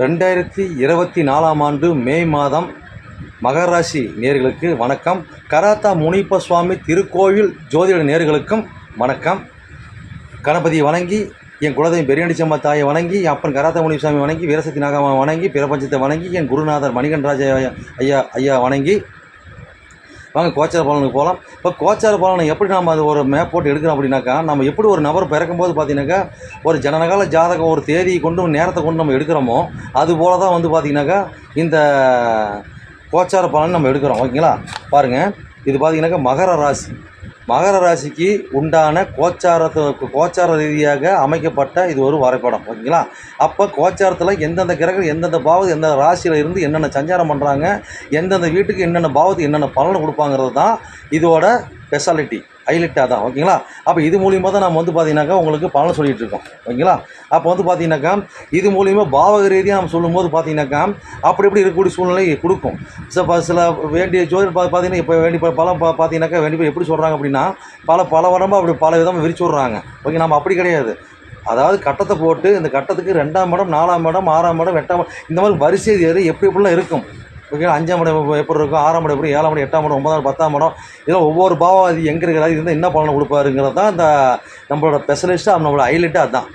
ரெண்டாயிரத்தி இருபத்தி நாலாம் ஆண்டு மே மாதம் மகராசி நேர்களுக்கு வணக்கம். கராத்தா முனிப்ப சுவாமி திருக்கோவில் ஜோதிட நேர்களுக்கும் வணக்கம். கணபதியை வணங்கி என் குலதெய்வம் பெரியாண்டிச்சம்மா தாயை வணங்கி அப்பன் கராத்தா முனிசாமி வணங்கி வீரசக்தி நாகம்மா வணங்கி பிரபஞ்சத்தை வணங்கி என் குருநாதர் மணிகண்டராஜ ஐயா ஐயா வணங்கி வாங்க கோச்சார பலனுக்கு போகலாம் இப்போ கோச்சார பலனை எப்படி நம்ம அது ஒரு மேப் போட்டு எடுக்கிறோம் அப்படின்னாக்கா நம்ம எப்படி ஒரு நபர் பிறக்கும்போது பார்த்தீங்கன்னாக்கா ஒரு ஜனநகால ஜாதகம் ஒரு தேதியை கொண்டு நேரத்தை கொண்டு நம்ம எடுக்கிறோமோ அது போல தான் வந்து பார்த்தீங்கன்னாக்கா இந்த கோச்சார பலன் நம்ம எடுக்கிறோம். ஓகேங்களா? பாருங்கள் இது பார்த்தீங்கன்னாக்கா மகர ராசி. மகர ராசிக்கு உண்டான கோச்சாரத்து கோச்சார ரீதியாக அமைக்கப்பட்ட இது ஒரு வரைபடம் ஓகேங்களா? அப்போ கோச்சாரத்தில் எந்தெந்த கிரகம் எந்தெந்த பாவத்து எந்த ராசியில் இருந்து என்னென்ன சஞ்சாரம் பண்ணுறாங்க எந்தெந்த வீட்டுக்கு என்னென்ன பாவத்துக்கு என்னென்ன பலனை கொடுப்பாங்கிறது தான் இதோட ஸ்பெஷாலிட்டி ஹைலைட்டாக தான் ஓகேங்களா? அப்போ இது மூலியமாக தான் நம்ம வந்து பார்த்தீங்கன்னாக்கா உங்களுக்கு பலன் சொல்லிகிட்டு இருக்கோம் ஓகேங்களா? அப்போ வந்து பார்த்தீங்கன்னாக்கா இது மூலியமாக பாவக ரீதியாக நம்ம சொல்லும்போது பார்த்தீங்கன்னாக்கா அப்படி இப்படி இருக்கக்கூடிய சூழ்நிலை கொடுக்கும். சில ப- சில வேண்டிய ஜோதிடர் பார்த்தீங்கன்னா இப்போ வேண்டி ப- பலம் பார்த்தீங்கன்னாக்கா வேண்டி எப்படி சொல்கிறாங்க அப்படின்னா பல பல வரமாக அப்படி பல விதமாக விரிச்சு விட்றாங்க. ஓகே நம்ம அப்படி கிடையாது. அதாவது கட்டத்தை போட்டு இந்த கட்டத்துக்கு ரெண்டாம் இடம் நாலாம் இடம் ஆறாம் இடம் எட்டாம் இந்த மாதிரி வரிசை ஏறி எப்படி எப்படிலாம் இருக்கும்? ஓகே அஞ்சாம் இடம் எப்படி இருக்கும் ஆறாம் இடம் எப்படி ஏழாம் இடம் எட்டாம் இடம் ஒன்பதாம் பத்தாம் இடம் இதெல்லாம் ஒவ்வொரு பாவம் அது எங்கே இருக்கிறாரு இருந்தால் என்ன பலனை கொடுப்பாருங்கிறது தான் இந்த நம்மளோட ஸ்பெஷலிஸ்ட்டாக நம்மளோட ஹைலைட்டாக அதுதான்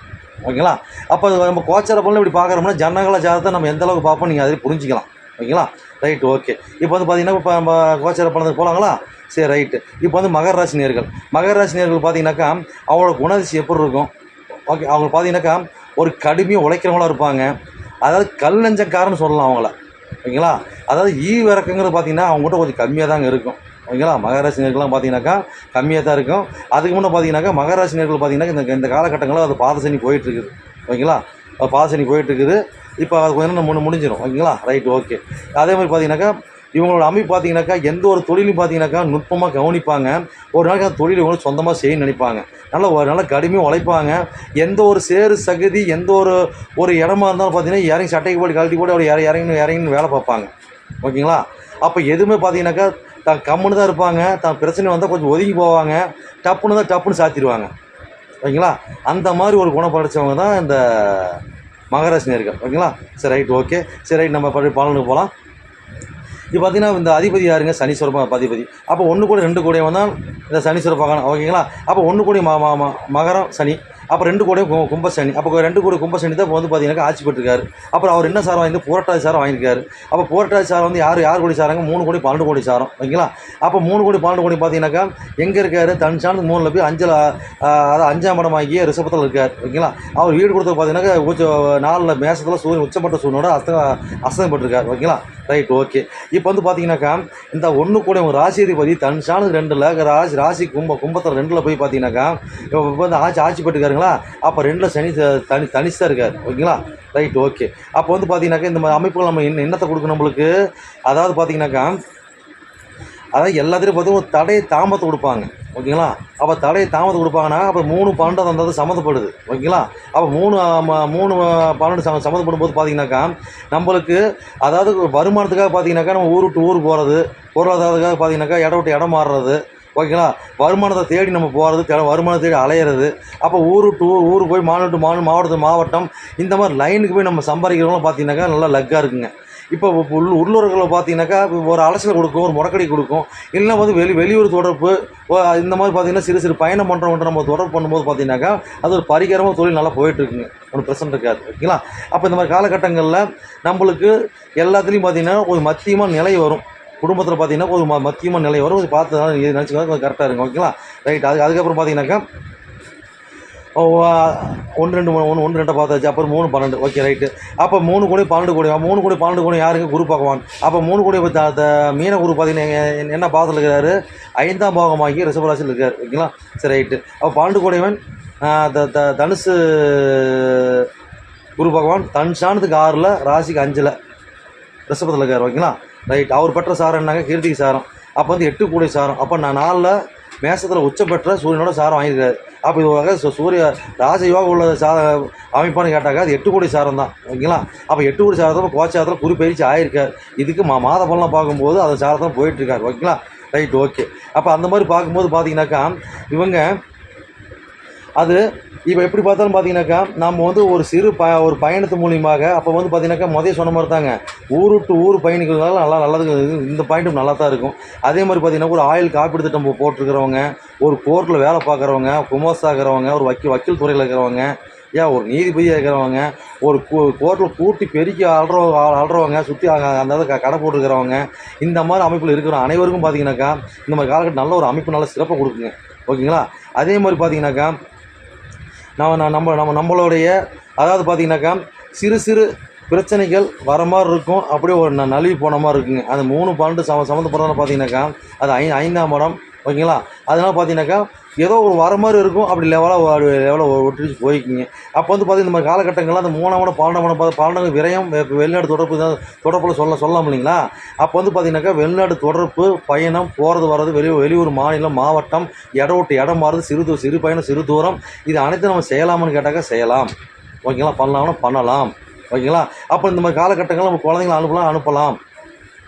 ஓகேங்களா? அப்போ அது நம்ம கோச்சார பலன் இப்படி பார்க்குறோம்னா ஜனங்கள ஜாதத்தை நம்ம எந்த அளவுக்கு பார்ப்போம் நீங்கள் அதில் புரிஞ்சிக்கலாம். ஓகேங்களா? ரைட் ஓகே இப்போ வந்து பார்த்தீங்கன்னா இப்போ நம்ம கோச்சார பலனுக்கு போகலாங்களா சரி ரைட்டு இப்போ வந்து மகர ராசி நேர்கள். மகர ராசி நேர்கள் பார்த்தீங்கன்னாக்கா அவங்களோட குணதிசை எப்படி இருக்கும்? ஓகே அவங்க பார்த்தீங்கன்னாக்கா ஒரு கடுமையாக உழைக்கிறவங்களா இருப்பாங்க. அதாவது கல் நெஞ்சக்காரன்னு சொல்லலாம் அவங்கள. ஓகேங்களா? அதாவது ஈ இறக்குங்கிறது பார்த்தீங்கன்னா அவங்ககிட்ட கொஞ்சம் கம்மியாக தாங்க இருக்கும். ஓகேங்களா? மகராசினியர்கள்லாம் பார்த்தீங்கன்னாக்கா கம்மியாக தான் இருக்கும். அதுக்கு முன்னே பார்த்தீங்கன்னாக்கா மகராசினியர்கள் பார்த்தீங்கன்னா இந்த இந்த காலகட்டங்களில் அது பாதசனி போயிட்டுருக்குது. ஓகேங்களா? பாதசனி போயிட்டுருக்குது. இப்போ அது கொஞ்சம் நேரம் முடிஞ்சிடும் ஓகேங்களா? Right okay. அதே மாதிரி பார்த்தீங்கன்னாக்கா இவங்களோட அமைப்பு பார்த்தீங்கன்னாக்கா எந்த ஒரு தொழிலும் பார்த்தீங்கன்னாக்கா நுட்பமாக கவனிப்பாங்க. ஒரு நாளைக்கு அந்த தொழில் இவங்களும் சொந்தமாக செய்யணும்னு நினைப்பாங்க. நல்லா ஒரு நல்ல கடுமையாக உழைப்பாங்க. எந்த ஒரு சேறு சகதி எந்த ஒரு ஒரு இடமா இருந்தாலும் பார்த்தீங்கன்னா இறங்கி சட்டைக்கு போட்டு கழட்டி போட்டு அவர் இறங்கி இறங்கின்னு வேலை பார்ப்பாங்க. ஓகேங்களா? அப்போ எதுவுமே பார்த்தீங்கன்னாக்கா தான் கம்முன்னு தான் இருப்பாங்க. தான் பிரச்சனை வந்தால் கொஞ்சம் ஒதுங்கி போவாங்க. டப்புன்னு தான் டப்புன்னு சாத்திடுவாங்க. ஓகேங்களா? அந்த மாதிரி ஒரு குணப்படைச்சவங்க தான் இந்த மகராசினியர்கள் ஓகேங்களா? சரி ரைட் ஓகே. சரி ரைட் நம்ம படி பலனுக்கு போகலாம். இது பார்த்தீங்கன்னா இந்த அதிபதி யாருங்க? சனீஸ்வர அதிபதி. அப்போ ஒன்று கூட ரெண்டு கூடையும் தான் இந்த சனீஸ்வர பகவான் ஓகேங்களா? அப்போ ஒன்று கூடிய ம மகரம் சனி. அப்போ ரெண்டு கூடையும் கும்ப சனி. அப்போ ரெண்டு கூட கும்ப சனி தான் இப்போ வந்து பார்த்தீங்கன்னா ஆட்சி பெற்றிருக்காரு. அப்புறம் அவர் என்ன சாரம் வாங்கி போராட்டாதி சாரம் வாங்கியிருக்காரு. அப்போ போராட்டாதி சாரம் வந்து யார் யார் கோடி சாராங்க? மூணு கோடி பன்னெண்டு கோடி சாரம். ஓகேங்களா? அப்போ மூணு கோடி பன்னெண்டு கோடி பார்த்தீங்கன்னாக்கா எங்கே இருக்காரு? தன் சார்ந்து மூணில் போய் அஞ்சல் அதாவது அஞ்சாம் இடம் ஆகிய ரிஷபத்தில் இருக்கார். ஓகேங்களா? அவர் வீடு கொடுத்து பார்த்தீங்கன்னாக்கா உச்ச நாலில் மேசத்தில் சூரியன் உச்சப்பட்ட சூரியனோட அஸ்த அஸ்தம்பட்டிருக்கார் ஓகேங்களா? ரைட் ஓகே இப்போ வந்து பார்த்தீங்கன்னாக்கா இந்த ஒன்று கூட ஒரு ராசிதிபதி தன் சாணு ரெண்டில் ராசி ராசி கும்ப கும்பத்தில் ரெண்டில் போய் பார்த்தீங்கன்னாக்கா இப்போ இப்போ வந்து ஆட்சி ஆட்சி பெற்றுக்காருங்களா அப்போ ரெண்டில் சனி த- தனி தனிசாக இருக்கார். ஓகேங்களா? ரைட் ஓகே அப்போ வந்து பார்த்தீங்கன்னாக்கா இந்த மாதிரி அமைப்புகள் நம்ம என்ன என்னத்தை கொடுக்கணும் நம்மளுக்கு. அதாவது பார்த்தீங்கன்னாக்கா அதாவது எல்லாத்துலேயும் பார்த்து ஒரு தடையை தாமத்தை கொடுப்பாங்க. ஓகேங்களா? அப்போ தடையை தாமத்தை கொடுப்பாங்கன்னா அப்போ மூணு பன்னெண்டு அந்த சம்மந்தப்படுது. ஓகேங்களா? அப்போ மூணு மூணு பன்னெண்டு சம சம்மந்தப்படும் போது பார்த்தீங்கன்னாக்கா நம்மளுக்கு அதாவது வருமானத்துக்காக பார்த்தீங்கன்னாக்கா நம்ம ஊர் விட்டு ஊர் போகிறது பொருளாதாரத்துக்காக பார்த்தீங்கன்னாக்கா இடம் விட்டு இடம் மாறுறது ஓகேங்களா? வருமானத்தை தேடி நம்ம போகிறது வருமானத்தை தேடி அலையிறது அப்போ ஊர் விட்டு ஊர் ஊர் போய் மாநிலம் டு மாநிலம் மாவட்டத்து மாவட்டம் இந்த மாதிரி லைனுக்கு போய் நம்ம சம்பாதிக்கிறவங்களும் பார்த்தீங்கன்னாக்கா நல்லா லக்காக இருக்குங்க. இப்போ உள் உள்ளூர்களை பார்த்தீங்கன்னாக்கா ஒரு அலசல் கொடுக்கும் ஒரு முடக்கடி கொடுக்கும். இல்லைன்னா வந்து வெளி வெளியூர் தொடர்பு இந்த மாதிரி பார்த்தீங்கன்னா சிறு சிறு பயணம் பண்ணுறவங்க நம்ம தொடர்பு பண்ணும்போது பார்த்தீங்கன்னாக்கா அது ஒரு பரிகாரமாக தொழில் நல்லா போயிட்டுருக்குங்க. ஒன்றும் பிரச்சனை இருக்காது. ஓகேங்களா? அப்போ இந்த மாதிரி காலகட்டங்களில் நம்மளுக்கு எல்லாத்துலேயும் பார்த்தீங்கன்னா ஒரு மத்தியமாக நிலை வரும். குடும்பத்தில் பார்த்தீங்கன்னா ஒரு ம மத்தியமாக நிலை வரும். கொஞ்சம் பார்த்து நினச்சிக்கோங்க கொஞ்சம் கரெக்டாக இருக்கும் ஓகேங்களா? ரைட் அது அதுக்கப்புறம் பார்த்தீங்கன்னாக்கா ஒன்று ரெண்டு மூணு ஒன்று ஒன்று ரெண்டை பார்த்தாச்சு. அப்புறம் மூணு பன்னெண்டு. Okay right. அப்போ மூணு கோடி பன்னெண்டு கோடி. மூணு கோடி பன்னெண்டு கோடி யாருங்க குரு பகவான். அப்போ மூணு கோடி இப்போ த- மீன குரு பார்த்தீங்கன்னா எ- என்ன பாதத்தில் இருக்கிறாரு? ஐந்தாம் பாகமாகி ரிஷபராசியில் இருக்கார். ஓகேங்களா? சரி ரைட்டு. அப்போ பன்னெண்டு கோடிவன் த த தனுசு குரு பகவான் தன் சாணத்துக்கு ஆறில் ராசிக்கு அஞ்சில் ரிஷபத்தில் இருக்கார். ஓகேங்களா? ரைட் அவர் பெற்ற சாரம் என்னங்க? கீர்த்திக்கு சாரம். அப்போ வந்து எட்டு கோடி சாரம். அப்போ நான் நாளில் மேசத்தில் உச்சம் பெற்ற சூரியனோட சாரம் வாங்கியிருக்காரு. அப்போ இது வகை சூரிய ராஜயோகம் உள்ள சா அமைப்பான்னு கேட்டாக்கா அது எட்டு கோடி சாரம் தான் ஓகேங்களா? அப்போ எட்டு கோடி சாரத்தில் கோச்சாரத்தில் குறி ஆயிருக்கார். இதுக்கு மா மாத பலனை பார்க்கும்போது அந்த சாரத்தில் போயிட்டுருக்காரு. ஓகேங்களா? Right okay. அப்போ அந்த மாதிரி பார்க்கும்போது பார்த்தீங்கன்னாக்கா இவங்க அது இப்போ எப்படி பார்த்தாலும் பார்த்தீங்கன்னாக்கா நம்ம வந்து ஒரு சிறு ப ஒரு பயணத்து மூலியமாக அப்போ வந்து பார்த்தீங்கன்னாக்கா முதல்ல சொன்ன மாதிரி தாங்க ஊர் விட்டு ஊர் பயணிக்கிறதுனால நல்லா நல்லது இந்த பாயிண்ட்டும் நல்லா தான் இருக்கும். அதே மாதிரி பார்த்தீங்கன்னா ஒரு ஆயில் காப்பீடு திட்டம் போட்டிருக்கிறவங்க ஒரு கோர்ட்டில் வேலை பார்க்குறவங்க குமோஸ் ஆகிறவங்க ஒரு வக்கீல் வக்கீல் துறையில் இருக்கிறவங்க ஏன் ஒரு நீதிபதியாக இருக்கிறவங்க ஒரு கோர்ட்டில் கூட்டி பெருக்கி ஆள்ற ஆள்றவங்க சுற்றி அந்த இதை கடை போட்டுருக்கிறவங்க இந்த மாதிரி அமைப்பில் இருக்கிற அனைவருக்கும் பார்த்தீங்கன்னாக்கா இந்த மாதிரி காலகட்டம் நல்ல ஒரு அமைப்பு நல்ல சிறப்பாக கொடுக்குங்க. ஓகேங்களா? அதே மாதிரி பார்த்தீங்கன்னாக்கா நம்ம நம்ம நம்ம நம்ம நம்மளுடைய அதாவது பார்த்தீங்கன்னாக்கா சிறு சிறு பிரச்சனைகள் வர மாதிரி இருக்கும். அப்படியே ஒரு நழுவி போன மாதிரி இருக்குங்க. அந்த மூணு பன்னெண்டு சம சம்மந்தப்படுறதுன்னு பார்த்தீங்கன்னாக்கா அது ஐ ஐந்தாம் படம் ஓகேங்களா? அதனால் பார்த்தீங்கன்னாக்கா ஏதோ ஒரு வர மாதிரி இருக்கும். அப்படி லெவலாக லெவலாக ஒட்டிச்சு போய்க்குங்க. அப்போ வந்து பார்த்தீங்கன்னா இந்த மாதிரி காலகட்டங்கள்லாம் அந்த மூணாம் இடம் பன்னெண்டாம் இடம் பார்த்து பன்னெண்டு விரயம் வெளிநாடு தொடர்பு தான் தொடர்பில் சொல்ல சொல்லலாம் இல்லைங்களா? அப்போ வந்து பார்த்தீங்கன்னாக்கா வெளிநாடு தொடர்பு பயணம் போகிறது வர்றது வெளி வெளியூர் மாநிலம் மாவட்டம் இடம் விட்டு இடம் மாறுது சிறு தூ- சிறு பயணம் சிறு தூரம் இது அனைத்தும் நம்ம செய்யலாமான்னு கேட்டாக்கா செய்யலாம். ஓகேங்களா? பண்ணலாம்னா பண்ணலாம். ஓகேங்களா? அப்போ இந்த மாதிரி காலகட்டங்கள் நம்ம குழந்தைங்கள அனுப்பலாம் அனுப்பலாம்.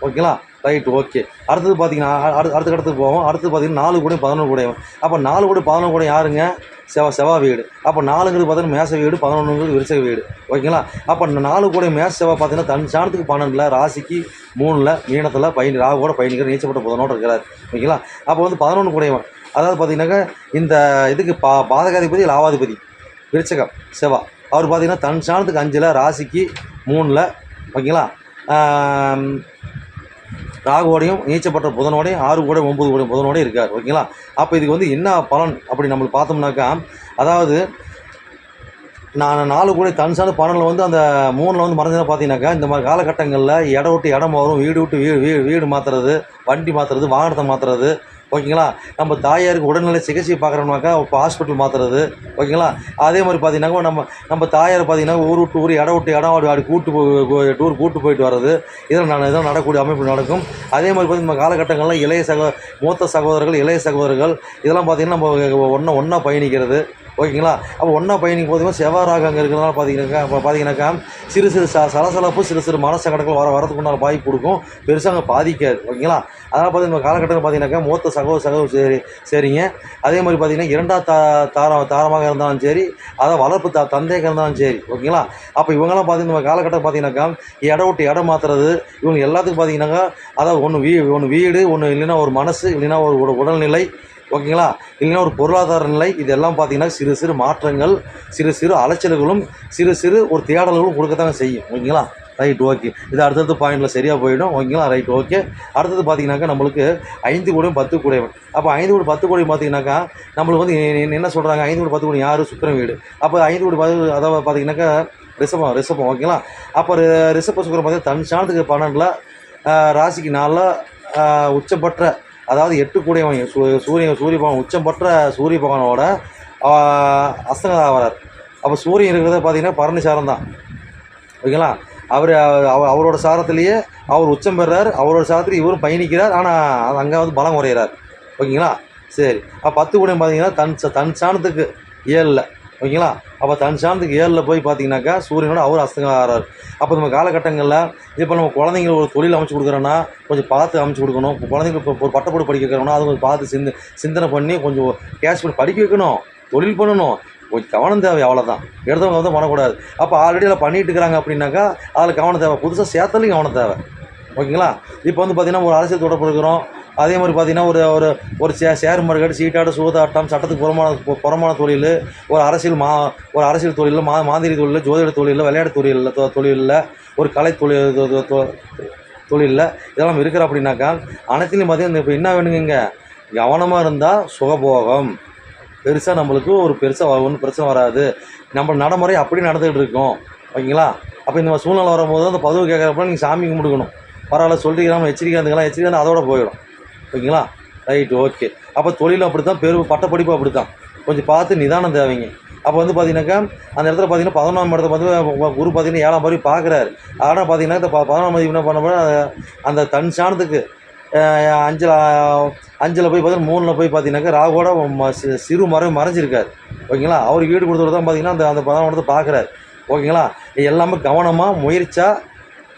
ஓகேங்களா? ரைட் ஓகே அடுத்தது பார்த்தீங்கன்னா அ- அடுத்து அடுத்த இடத்துக்கு போவோம். அடுத்து பார்த்தீங்கன்னா நாலு கூடையும் பதினொன்று கூடையும் அப்போ நாலு கூட பதினொன்று கூட யாருங்க? செவ செவா வீடு. அப்போ நாலுங்கிறது பார்த்தீங்கன்னா மேச வீடு பதினொன்றுங்கிறது விருச்சக வீடு. ஓகேங்களா? அப்போ நாலு கூட மேச செவ்வா பார்த்தீங்கன்னா தன் சாணத்துக்கு பன்னெண்டில் ராசிக்கு மூணில் மீனத்தில் பயணி ராகோட பயணிக்கிற நீச்சப்பட்ட புதனோடு இருக்கிறார். ஓகேங்களா? அப்போ வந்து பதினொன்று கூடையவன் அதாவது பார்த்தீங்கன்னாக்கா இந்த இதுக்கு பா பாதகாதிபதி லாவாதிபதி விருச்சகம் செவ்வா. அவர் பார்த்தீங்கன்னா தன் சாணத்துக்கு அஞ்சில் ராசிக்கு மூணில் ஓகேங்களா? ராகுவோடையும் நீச்சப்பட்ட புதனோடையும் ஆறு கூட ஒம்பது கூட புதனோடையும் இருக்கார். ஓகேங்களா? அப்போ இதுக்கு வந்து என்ன பலன் அப்படி நம்மளுக்கு பார்த்தோம்னாக்கா அதாவது நான் நாலு கூட தன்சான பன்னெண்டில் வந்து அந்த மூணில் வந்து மறைஞ்சதை பார்த்தீங்கன்னாக்கா இந்த மாதிரி காலகட்டங்களில் இடம் விட்டு இடம் வரும் வீடு விட்டு வீடு வீடு வீடு மாற்றுறது வண்டி மாற்றுறது வாகனத்தை மாற்றுறது ஓகேங்களா? நம்ம தாயாருக்கு உடல்நிலை சிகிச்சை பார்க்குறோம்னாக்கா இப்போ ஹாஸ்பிட்டல் மாற்றுறது ஓகேங்களா? அதே மாதிரி பார்த்தீங்கன்னாக்கா நம்ம நம்ம தாயார் பார்த்தீங்கன்னா ஊர் விட்டு ஊர் இடம் விட்டு இடம் அப்படி கூட்டு போய் டூர் கூட்டு போயிட்டு வர்றது. இதெல்லாம் நான் இதெல்லாம் நடக்கக்கூடிய அமைப்பு நடக்கும். அதே மாதிரி பார்த்தீங்கன்னா நம்ம காலகட்டங்களில் இளைய சகோ மூத்த சகோதரர்கள் இளைய சகோதரர்கள் இதெல்லாம் பார்த்தீங்கன்னா நம்ம ஒன்றா ஒன்றா பயணிக்கிறது. ஓகேங்களா? அப்போ ஒன்றா பயணிக்கும் போதுமே செவ்வாறாக அங்கே இருக்கிறதுனால பார்த்தீங்கன்னாக்கா அப்போ பார்த்தீங்கன்னாக்கா சிறு சிறு ச சலசலப்பு சிறு சிறு மனசங்கடங்கள் வர வரதுக்கு உண்டான வாய்ப்பு கொடுக்கும். பெருசாக அங்கே பாதிக்காது. ஓகேங்களா? அதனால் பார்த்தீங்கன்னா காலகட்டத்தில் பார்த்தீங்கன்னாக்கா மூத்த சகோதர சகோதர சரி சரிங்க. அதே மாதிரி பார்த்தீங்கன்னா இரண்டாம் தா தாரம் தாரமாக இருந்தாலும் சரி அதை வளர்ப்பு த தந்தையாக இருந்தாலும் சரி ஓகேங்களா? அப்போ இவங்கெல்லாம் பார்த்தீங்கன்னா நம்ம காலகட்டம் பார்த்தீங்கன்னாக்கா இடம் விட்டு இடம் மாற்றுறது இவங்க எல்லாத்துக்கும் பார்த்தீங்கன்னாக்கா அதாவது ஒன்று வீ ஒன்று வீடு ஒன்று இல்லைன்னா ஒரு மனசு இல்லைன்னா ஒரு உடல்நிலை ஓகேங்களா? இல்லைன்னா ஒரு பொருளாதார நிலை இதெல்லாம் பார்த்தீங்கன்னா சிறு சிறு மாற்றங்கள் சிறு சிறு அலைச்சல்களும் சிறு சிறு ஒரு தேடல்களும் கொடுக்கத்தாங்க செய்யும். ஓகேங்களா? ரைட் ஓகே இது அடுத்தடுத்த பாயிண்டில் சரியாக போயிடும். ஓகேங்களா? ரைட் ஓகே அடுத்தது பார்த்தீங்கன்னாக்கா நம்மளுக்கு ஐந்து கூடையும் பத்து கூடையவன் அப்போ ஐந்து கூட பத்து கோடி பார்த்தீங்கன்னாக்கா நம்மளுக்கு வந்து என்ன சொல்கிறாங்க ஐந்து கூட பத்து கோடி யார்? சுக்கரன் வீடு. அப்போ ஐந்து கூட பத்து அதாவது பார்த்தீங்கன்னாக்கா ரிஷபம் ரிஷபம் ஓகேங்களா? அப்போ ரி- ரிஷப சுக்கரம் பார்த்தீங்கன்னா தன் சாணத்துக்கு பன்னெண்டில் ராசிக்கு நாளில் உச்சப்பற்ற அதாவது எட்டு கூடியவன் சூ சூரியன் சூரிய பகவான் உச்சம் பெற்ற சூரிய பகவானோட அஸ்தங்கதா ஆகிறார் அப்போ சூரியன் இருக்கிறத பார்த்தீங்கன்னா பரணி சாரம் தான். ஓகேங்களா? அவர் அவர் அவரோட சாரத்திலேயே அவர் உச்சம் பெறார். அவரோட சாரத்தில் இவரும் பயணிக்கிறார். ஆனால் அங்கே வந்து பலம் குறையிறார். ஓகேங்களா? சரி. அப்போ பத்து கூடையும் பார்த்தீங்கன்னா தன் தன் சாணத்துக்கு ஏழில் ஓகேங்களா? அப்போ தன் சாணத்துக்கு ஏழில் போய் பார்த்தீங்கன்னாக்கா சூரியனோட அவர் அஸ்தங்கம் ஆகிறார் அப்போ நம்ம காலகட்டங்களில் இப்போ நம்ம குழந்தைங்க ஒரு தொழில் அமைச்சு கொடுக்குறோன்னா கொஞ்சம் பார்த்து அமைச்சு கொடுக்கணும். குழந்தைங்க இப்போ ஒரு பட்டப்படி படிக்க வைக்கிறோம்னா அது கொஞ்சம் பார்த்து சிந்த சிந்தனை பண்ணி கொஞ்சம் கேஷ் பண்ணி படிக்க வைக்கணும். தொழில் பண்ணணும். கொஞ்சம் கவனம் தேவை அவ்வளோதான் எடுத்தவங்க வந்து பண்ணக்கூடாது அப்போ ஆல்ரெடி அதில் பண்ணிட்டு இருக்கிறாங்க அப்படின்னாக்கா அதில் கவனம் தேவை. புதுசாக சேர்த்தலையும் கவனம் தேவை. ஓகேங்களா? இப்போ வந்து பார்த்திங்கன்னா ஒரு அரசியல் தொடர்பு இருக்கிறோம். அதே மாதிரி பார்த்தீங்கன்னா ஒரு ஒரு ஒரு சே ஷேர் மார்க்கெட் சீட்டாடு சூதாட்டம் சட்டத்துக்கு புறமான புறமான தொழில் ஒரு அரசியல் மா ஒரு அரசியல் தொழிலில் மா மாதிரி தொழில் ஜோதிட தொழிலில் விளையாட்டு தொழிலில் தொழிலில் ஒரு கலை தொழில் தொ- தொ- தொழிலில் இதெல்லாம் இருக்கிற அப்படின்னாக்கா அனைத்துலையும் பார்த்தீங்கன்னா இப்போ என்ன வேணுங்க கவனமாக இருந்தால் சுகபோகம். பெருசாக நம்மளுக்கு ஒரு பெருசாக ஒன்றும் பிரச்சனை வராது. நம்ம நடைமுறை அப்படி நடந்துகிட்டு இருக்கோம். ஓகேங்களா? அப்போ இந்த சூழ்நிலை வரும்போது அந்த பதவி கேட்குறப்ப நீங்கள் சாமி கும்பிடுக்கணும் பரவாயில்ல சொல்லிட்டு நம்ம எச்சரிக்கை இருந்துக்கலாம். எச்சரிக்கை அதோட போயிடும். ஓகேங்களா? ரைட் ஓகே அப்போ தொழிலும் அப்படி தான் பெரு பட்டப்படிப்பு அப்படி தான் கொஞ்சம் பார்த்து நிதானம் தேவைங்க. அப்போ வந்து பார்த்தீங்கன்னாக்கா அந்த இடத்துல பார்த்தீங்கன்னா பதினொன்றாம் இடத்துல வந்து குரு பார்த்தீங்கன்னா ஏழாம் மாதிரி பார்க்குறாரு ஆனால் பார்த்தீங்கன்னா இந்த ப- பதினொன்றாம் என்ன பண்ண அந்த தன் சாணத்துக்கு அஞ்சில் அஞ்சில் போய் பார்த்தீங்கன்னா மூணில் போய் பார்த்தீங்கன்னாக்கா ராகோட சிறு மரம் மறைஞ்சிருக்காரு. ஓகேங்களா? அவர் வீடு கொடுத்துட்டு தான் பார்த்தீங்கன்னா அந்த அந்த பதினொன்றத்தை பார்க்குறாரு ஓகேங்களா? எல்லாமே கவனமாக முயற்சியாக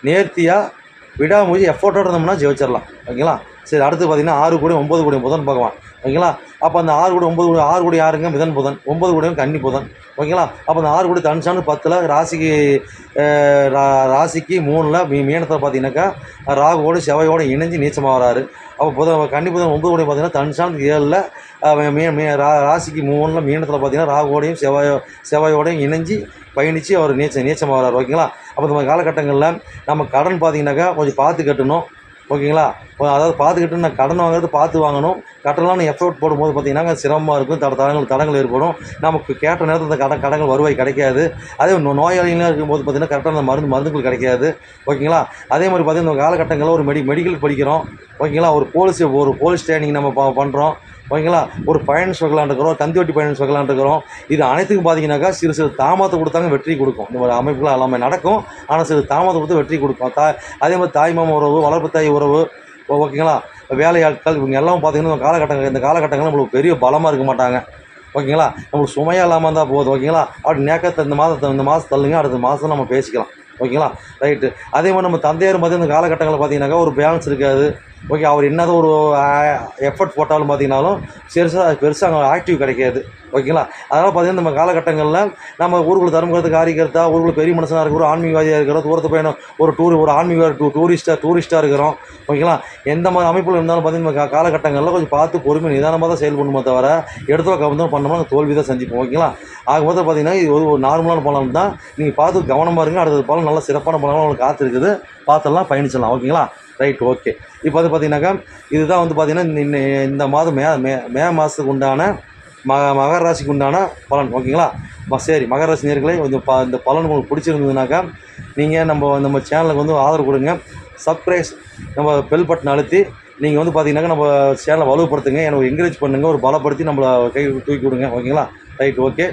நேர்த்தியாக விடாமுயற்சி எஃபோர்ட்டோட இருந்தோம்னா ஜெயிச்சிடலாம் ஓகேங்களா? சரி அடுத்து பார்த்தீங்கன்னா ஆறு கோடி ஒம்பது கோடி புதன் பகவான். ஓகேங்களா? அப்போ அந்த ஆறு கூட ஒம்பது கூட ஆறு கூட யாருங்க? மிதன் புதன். ஒம்பது கூட கன்னி புதன். ஓகேங்களா? அப்போ அந்த ஆறு கூட தனுஷானு பத்தில் ராசிக்கு ரா- ராசிக்கு மூணில் மீ மீனத்தில் பார்த்தீங்கன்னாக்கா ராகுவோடு செவையோடு இணைஞ்சு நீச்சமாக வராரு. அப்போ புதன் கன்னி புதன் ஒம்பது கூட பார்த்தீங்கன்னா தனுஷான் ஏழில் மீ மீ ரா ராசிக்கு மூணில் மீனத்தில் பார்த்தீங்கன்னா ராகுவோடையும் செவ்வாயோ செவ்வாயோடையும் இணைஞ்சு பயணித்து அவர் நீச்ச நீச்சமாக வராரு. ஓகேங்களா? அப்போ இந்த மாதிரி காலகட்டங்களில் நம்ம கடன் பார்த்தீங்கன்னாக்கா கொஞ்சம் பார்த்து கட்டணும். ஓகேங்களா? அதாவது பார்த்துக்கிட்டு நான் கடன் வாங்குறது பார்த்து வாங்கணும். கட்டலாம்னு எஃபோர்ட் போடும்போது பார்த்தீங்கன்னா சிரமமாக இருக்கும். தட தடங்கள் தடங்கள் ஏற்படும். நமக்கு கேட்ட நேரத்தில் அந்த கடன் கடன்கள் வருவாய் கிடைக்காது. அதே நோயாளிகளாக இருக்கும்போது பார்த்தீங்கன்னா கரெக்டாக அந்த மருந்து மருந்துகள் கிடைக்காது. ஓகேங்களா? அதே மாதிரி பார்த்தீங்கன்னா இந்த காலகட்டங்களில் ஒரு மெடி மெடிக்கல் படிக்கிறோம். ஓகேங்களா? ஒரு போலீஸ் ஒரு போலீஸ் ட்ரைனிங் நம்ம ப பண்ணுறோம் ஓகேங்களா? ஒரு பயணம் வைக்கலான் இருக்கிறோம் தந்தி வட்டி பயணம் வைக்கலான் இருக்கிறோம் இது அனைத்துக்கும் பார்த்தீங்கன்னாக்கா சிறு சிறு தாமதத்தை கொடுத்தாங்க வெற்றி கொடுக்கும். இந்த மாதிரி அமைப்புகள் எல்லாமே நடக்கும். ஆனால் சிறு தாமதத்தை கொடுத்து வெற்றி கொடுக்கும். தா அதே மாதிரி தாய்மாம உறவு வளர்ப்பு தாய் உறவு ஓகேங்களா? வேலையாட்கள் இவங்க எல்லாம் பார்த்தீங்கன்னா காலகட்டங்கள் இந்த காலகட்டங்கள் நம்மளுக்கு பெரிய பலமாக இருக்க மாட்டாங்க. ஓகேங்களா? நம்மளுக்கு சுமையாக இல்லாமல் இருந்தால் போதும் ஓகேங்களா? அப்படி நேக்கத்தை இந்த மாதத்தை இந்த மாதம் தள்ளுங்க அடுத்த மாதம் நம்ம பேசிக்கலாம். ஓகேங்களா? ரைட்டு. அதே மாதிரி நம்ம தந்தையார் மாதிரி இந்த காலகட்டங்களில் பார்த்தீங்கன்னாக்கா ஒரு பேலன்ஸ் இருக்காது. ஓகே அவர் என்னதான் ஒரு எஃபர்ட் போட்டாலும் பார்த்தீங்கன்னாலும் பெருசாக பெருசாக ஆக்டிவ் கிடைக்காது. ஓகேங்களா? அதனால் பார்த்தீங்கன்னா நம்ம காலகட்டங்களில் நம்ம ஊருக்குள்ள தர்மகரத்து ஆரிக்கிறதா ஊருக்குள்ள பெரிய மனுஷனாக இருக்கிறோம் ஆன்மீகவாதியாக இருக்கிறோம் தூரத்து பயணம் ஒரு டூர் ஒரு ஆன்மீக டூ டூரிஸ்ட்டாக டூரிஸ்ட்டாக இருக்கிறோம். ஓகேங்களா? எந்த மாதிரி அமைப்பில் இருந்தாலும் பார்த்தீங்கன்னா காலகட்டங்களில் கொஞ்சம் பார்த்து பொறுமை நிதானமாக தான் செயல்படணுமே தவிர இடத்துல கவனம் பண்ணோம்னா தோல்வி தான் சந்திப்போம். ஓகேங்களா? ஆகும்போது பார்த்தீங்கன்னா இது ஒரு நார்மலான பலன் தான். நீங்கள் பார்த்து கவனமாக இருங்க. அடுத்தது பலம் நல்ல சிறப்பான பலனாக உங்களுக்கு காத்திருக்குது. பார்த்தெல்லாம் பயணிச்சிடலாம். ஓகேங்களா? ரைட் ஓகே இப்போ வந்து பார்த்தீங்கன்னாக்கா இதுதான் வந்து பார்த்தீங்கன்னா இந்த- இந்த மாதம் மே மே மே மாதத்துக்கு உண்டான ம மகர ராசிக்கு உண்டான பலன் ஓகேங்களா? சரி மகர ராசி நேர்களை கொஞ்சம் ப இந்த பலன் உங்களுக்கு பிடிச்சிருந்ததுனாக்கா நீங்கள் நம்ம நம்ம சேனலுக்கு வந்து ஆதரவு கொடுங்க. சப்ஸ்கிரைஸ் நம்ம பெல் பட்டன் அழுத்தி நீங்கள் வந்து பார்த்தீங்கன்னாக்கா நம்ம சேனலை வலுப்படுத்துங்க. எனக்கு என்கரேஜ் பண்ணுங்கள் ஒரு பலப்படுத்தி நம்மளை கை தூக்கி விடுங்க ஓகேங்களா? ரைட் ஓகே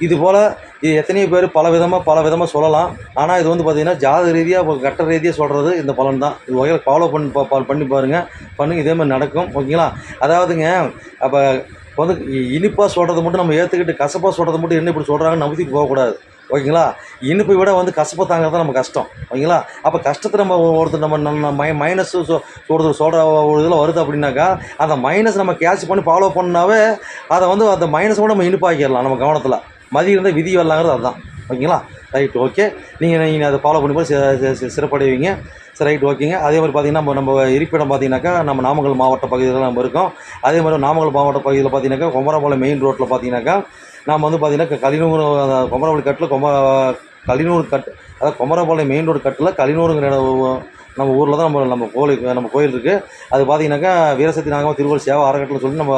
இது போல் இது எத்தனையோ பேர் பல விதமாக பல விதமாக சொல்லலாம். ஆனால் இது வந்து பார்த்திங்கன்னா ஜாதக ரீதியாக கட்ட ரீதியாக சொல்கிறது இந்த பலன் தான். இது வகையில் ஃபாலோ பண்ணி பா பண்ணி பாருங்கள் பண்ணுங்க இதே மாதிரி நடக்கும். ஓகேங்களா? அதாவதுங்க அப்போ வந்து இனிப்பாக சொல்கிறத மட்டும் நம்ம ஏற்றுக்கிட்டு கசப்பாக சொல்கிறத மட்டும் என்ன இப்படி சொல்கிறாங்கன்னு நம்பிக்கைக்கு போகக்கூடாது. ஓகேங்களா? இனிப்பை விட வந்து கசப்பை தாங்கிறது தான் நம்ம கஷ்டம். ஓகேங்களா? அப்போ கஷ்டத்தை நம்ம ஒருத்தர் நம்ம நம்ம மை மைனஸ் ஒருத்தர் சொல்கிற ஒரு இதில் வருது அப்படின்னாக்கா அந்த மைனஸ் நம்ம கேஷ் பண்ணி ஃபாலோ பண்ணாவே அதை வந்து அந்த மைனஸோட நம்ம இனிப்பாக்கிடலாம் நம்ம கவனத்தில். மதி இருந்தால் விதி வரலாங்கிறது அதுதான். ஓகேங்களா? ரைட் ஓகே நீங்கள் நீங்கள் அதை ஃபாலோ பண்ணும்போது சிறப்படைவீங்க. சரி ரைட் ஓகேங்க அதே மாதிரி பார்த்தீங்கன்னா நம்ம நம்ம இருப்பிடம் பார்த்தீங்கன்னாக்கா நம்ம நாமக்கல் மாவட்ட பகுதியில் நம்ம இருக்கோம். அதே மாதிரி நாமக்கல் மாவட்ட பகுதியில் பார்த்தீங்கன்னாக்கா குமரபாளையம் மெயின் ரோட்டில் பார்த்தீங்கன்னாக்கா நாம் வந்து பார்த்தீங்கன்னா கலினூர் குமரபாளையம் கட்டில் கும கலினூர் கட் அதாவது குமரபாளையம் மெயின் ரோடு கட்டில் கலினூருங்கிற நம்ம ஊரில் தான் நம்ம நம்ம கோயில் நம்ம கோயில் இருக்குது அது பார்த்தீங்கன்னாக்கா வீரசக்தி நாகமா திருவள்ளுவர் சேவை அறக்கட்டளை சொல்லி நம்ம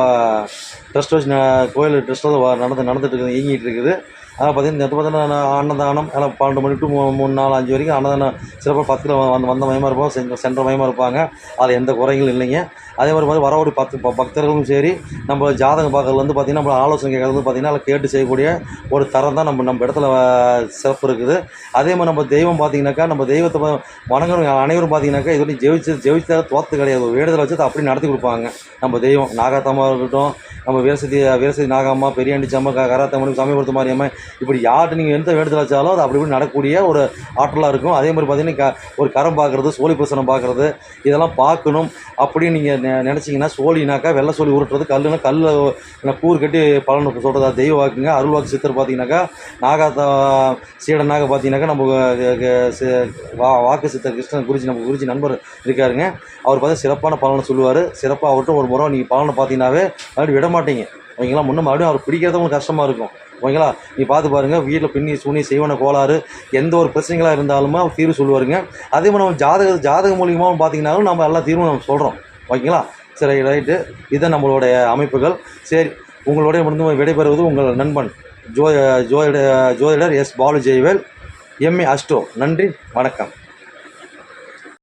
ட்ரஸ்ட் வச்சு கோயில் ட்ரஸ்ட்டில் நடந்து நடந்துட்டு இருக்குது இயங்கிட்டு இருக்குது. அதாவது பார்த்தீங்கன்னா நேற்று பார்த்தீங்கன்னா அன்னதானம் எல்லாம் பன்னெண்டு மணி டு மூணு நாலு அஞ்சு வரைக்கும் அன்னதானம் சிறப்பாக பத்தில் வந்து வந்த மயமாக இருப்போம் சென்ற சென்ற மயமாக இருப்பாங்க. அதில் எந்த குறைகளும் இல்லைங்க. அதே மாதிரி மாதிரி வரக்கூடிய பத்து பக்தர்களும் சரி நம்ம ஜாதகம் பார்க்கறதுலேருந்து வந்து பார்த்திங்கன்னா நம்ம ஆலோசனை கேட்கறது வந்து பார்த்திங்கன்னா அதில் கேட்டு செய்யக்கூடிய ஒரு தரம் தான் நம்ம நம்ம இடத்துல சிறப்பு இருக்குது. அதே மாதிரி நம்ம தெய்வம் பார்த்தீங்கன்னாக்கா நம்ம தெய்வத்தை வ- வணங்குறவங்க அனைவரும் பார்த்தீங்கன்னாக்கா இது வரைக்கும் ஜெயிச்சு ஜெயிச்சதாக தோற்று கிடையாது. ஒரு வேண்டுதலை வச்சு அதை அப்படி நடத்தி கொடுப்பாங்க. நம்ம தெய்வம் நாகாத்தம்மா இருக்கட்டும் நம்ம வீரசதி வீரசதி நாகம்மா பெரியாண்டிச்சம்மா க சமயபுரத்து மாரியம்மா இப்படி யார்கிட்ட நீங்கள் எந்த வேண்டுதல் வச்சாலும் அது அப்படி இப்படி நடக்கக்கூடிய ஒரு ஆற்றலாக இருக்கும். அதே மாதிரி பார்த்தீங்கன்னா க ஒரு கரம் பார்க்குறது சோழி பிரசனம் பார்க்குறது இதெல்லாம் பார்க்கணும் அப்படின்னு நீங்கள் நெ நினச்சிங்கன்னா சோழினாக்கா வெள்ளை சோழி உருட்டுறது கல்லுனா கல்லில் கூறு கட்டி பலன் சொல்கிறது அது தெய்வ வாக்குங்க அருள் வாக்கு சித்தர் பார்த்தீங்கன்னாக்கா நாகாத்தா சீடனாக பார்த்தீங்கன்னாக்கா நம்ம வா வாக்கு சித்தர் கிருஷ்ணன் குருஜி நம்ம குருஜி நண்பர் இருக்காருங்க. அவர் பார்த்தா சிறப்பான பலனை சொல்லுவார். சிறப்பாக அவர்கிட்ட ஒரு முறை நீங்கள் பலனை பார்த்தீங்கன்னாவே அப்படி விட மாட்டீங்க ஓகேங்களா முன்ன மறுபடியும் அவர் பிடிக்கிறது உங்களுக்கு கஷ்டமாக இருக்கும். ஓகேங்களா? நீ பார்த்து பாருங்கள் வீட்டில் பின்னி சூனி செய்வன கோளாறு எந்த ஒரு பிரச்சனைகளாக இருந்தாலுமே அவர் தீர்வு சொல்லுவாருங்க. அதே மாதிரி நம்ம ஜாதக ஜாதக மூலியமாகவும் பார்த்தீங்கன்னாலும் நம்ம எல்லா தீர்வும் நம்ம சொல்கிறோம் ஓகேங்களா? சரி ரைட்டு. இதுதான் நம்மளுடைய அமைப்புகள். சரி உங்களுடைய முடிந்து விடைபெறுவது உங்கள் நண்பன் ஜோ ஜோதிட ஜோதிடர் S. Balu Jaivel MA astro. நன்றி வணக்கம்.